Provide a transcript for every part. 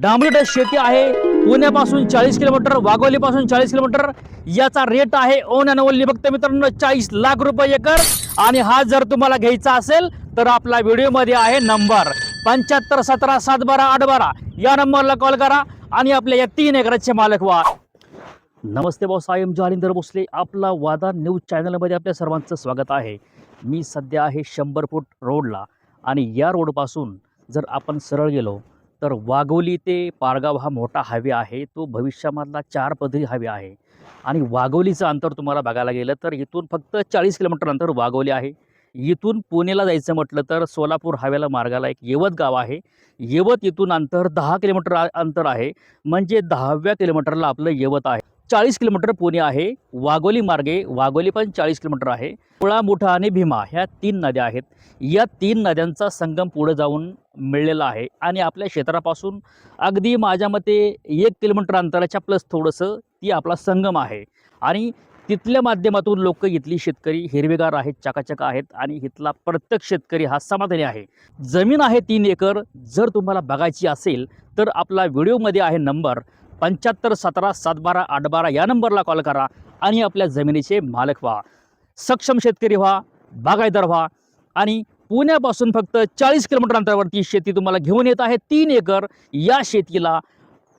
डांबरीट शेती आहे. पुण्यापासून चाळीस किलोमीटर वाघोलीपासून चाळीस किलोमीटर. याचा रेट आहे ओन अनवल्ली फक्त मित्रांनो चाळीस लाख रुपये एकर. आणि हा जर तुम्हाला घ्यायचा असेल तर आपला व्हिडिओमध्ये आहे नंबर पंच्याहत्तर सतरा सात बारा आठ बारा या नंबरला कॉल करा आणि आपल्या या तीन एकराचे मालक व्हा. नमस्ते boss I am Jalindar Bhosale. आपला वादा न्यूज चॅनलमध्ये आपल्या सर्वांचं स्वागत आहे. मी सध्या आहे शंभर फूट रोडला आणि या रोडपासून जर आपण सरळ गेलो तर वाघोली ते पारगाव हा मोठा हायवे आहे. तो भविष्यामधला चार पदरी हायवे आहे. आणि वाघोलीचं अंतर तुम्हाला बघायला गेलं तर इथून फक्त चाळीस किलोमीटर अंतर वाघोली आहे. इथून पुणेला जायचं म्हटलं तर सोलापूर हायवेला मार्गाला एक येवत गाव आहे. येवत इथून अंतर दहा किलोमीटर अंतर आहे. म्हणजे दहाव्या किलोमीटरला आपलं येवत आहे. चाळीस किलोमीटर पुणे आहे. वाघोली मार्गे वाघोली पण चाळीस किलोमीटर आहे. पुळा मुठा आणि भीमा ह्या तीन नद्या आहेत. या तीन नद्यांचा संगम पुढे जाऊन मिळलेला आहे. आणि आपल्या क्षेत्रापासून अगदी माझ्या मते एक किलोमीटर अंतराच्या प्लस थोडंसं ती आपला संगम आहे. आणि तिथल्या माध्यमातून लोक इथली शेतकरी हिरवेगार आहेत चकाचक आहेत आणि इथला प्रत्येक शेतकरी हा समाधानी आहे. जमीन आहे तीन एकर. जर तुम्हाला बघायची असेल तर आपला व्हिडिओमध्ये आहे नंबर. पंच्याहत्तर सतरा सात बारा आठ बारा या नंबरला कॉल करा आणि आपल्या जमिनीचे मालक व्हा. सक्षम शेतकरी व्हा बागायदार व्हा आणि पुण्यापासून फक्त चाळीस किलोमीटर अंतरावरती शेती तुम्हाला घेऊन येत आहे. तीन एकर या शेतीला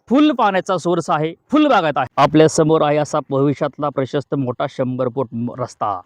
फुल पाण्याचा सोर्स आहे फुल बागायत आहे. आपल्यासमोर आहे असा भविष्यातला प्रशस्त मोठा शंभर फूट रस्ता.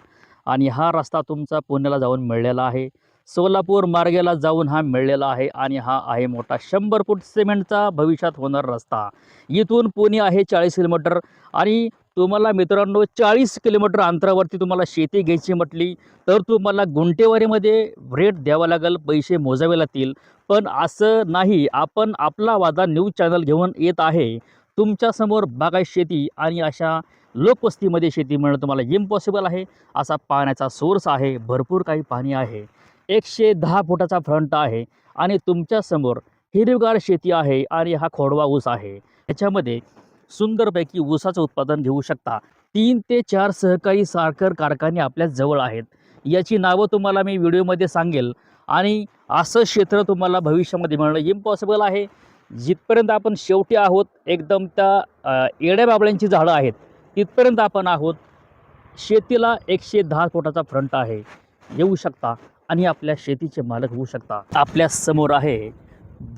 आणि हा रस्ता तुमचा पुण्याला जाऊन मिळलेला आहे. सोलापूर मार्गेला जाऊन हा मिळलेला आहे आणि हा आहे मोठा शंभर फूट सिमेंटचा भविष्यात होणार रस्ता. इथून पुणे आहे चाळीस किलोमीटर आणि तुम्हाला मित्रांनो चाळीस किलोमीटर अंतरावरती तुम्हाला शेती घ्यायची म्हटली तर तुम्हाला गुंटेवारीमध्ये रेट द्यावा लागेल पैसे मोजावे लागतील. पण असं नाही आपण आपला वादा न्यूज चॅनल घेऊन येत आहे. तुमच्यासमोर बागायत शेती आणि अशा लोकवस्तीमध्ये शेती मिळणं तुम्हाला इम्पॉसिबल आहे. असा पाण्याचा सोर्स आहे भरपूर काही पाणी आहे. एकशे दहा फुटाचा फ्रंट आहे आणि तुमच्यासमोर हिरवीगार शेती आहे आणि हा खोडवा ऊस आहे. याच्यामध्ये सुंदरपैकी ऊसाचं उत्पादन घेऊ शकता. तीन ते चार सहकारी साखर कारखाने आपल्या जवळ आहेत. याची नावं तुम्हाला मी व्हिडिओमध्ये सांगेल आणि असं क्षेत्र तुम्हाला भविष्यामध्ये मिळणं इम्पॉसिबल आहे. जिथपर्यंत आपण शेवटी आहोत एकदम त्या येड्या बाबळ्यांची झाडं आहेत तिथपर्यंत आपण आहोत. शेतीला एकशे दहा फुटाचा फ्रंट आहे. येऊ शकता. आणि आपल्या शेतीचे मालक होऊ शकता आपल्यासमोर आहे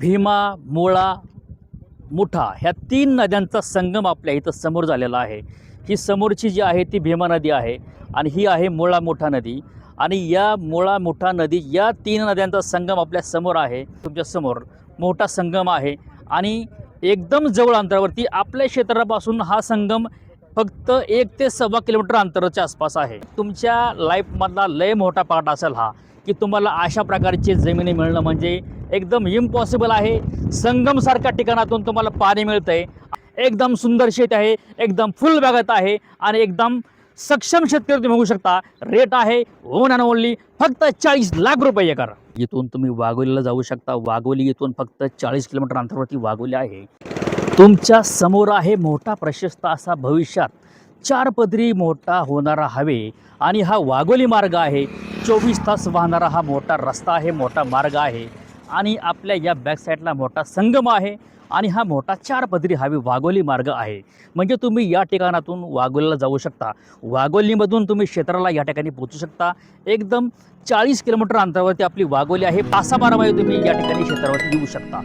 भीमा मुळा मुठा. ह्या तीन नद्यांचा संगम आपल्या इथं समोर झालेला आहे. ही समोरची जी आहे ती भीमा नदी आहे आणि ही आहे मुळा मोठा नदी. आणि या मुळा मोठा नदी या तीन नद्यांचा संगम आपल्यासमोर आहे. तुमच्यासमोर मोठा संगम आहे आणि एकदम जवळ अंतरावरती आपल्या क्षेत्रापासून हा संगम फक्त एक ते सव्वा किलोमीटर अंतराच्या आसपास आहे. तुमच्या लाईफमधला लय मोठा पार्ट असेल हा. की तुम्हाला अशा प्रकारची जमिनी मिळणं म्हणजे एकदम इम्पॉसिबल आहे. संगमसारख्या ठिकाणातून तुम्हाला पाणी मिळतं आहे एकदम सुंदर शेत आहे एकदम फुल बागत आहे आणि एकदम सक्षम शेतकरी तुम्ही होऊ शकता. रेट आहे ओन अँड ओनली फक्त चाळीस लाख रुपये एकर. इथून तुम्ही वाघोलीला जाऊ शकता. वाघोली इथून फक्त चाळीस किलोमीटर अंतरावरती वाघोली आहे. तुमच्यासमोर आहे मोठा प्रशस्त असा भविष्यात. चार पदरी मोठा होणारा हवे आणि हा वाघोली मार्ग आहे. चोवीस तास वाहणारा हा मोठा रस्ता आहे मोठा मार्ग आहे आणि आपल्या या बॅक साईडला मोठा संगम आहे आणि हा मोठा चार पदरी हवे वाघोली मार्ग आहे. म्हणजे तुम्ही या ठिकाणातून वाघोलीला जाऊ शकता. वाघोलीमधून तुम्ही क्षेत्राला या ठिकाणी पोहोचू शकता. एकदम चाळीस किलोमीटर अंतरावरती आपली वाघोली आहे. पासा बारामध्ये तुम्ही या ठिकाणी क्षेत्रावरती येऊ शकता.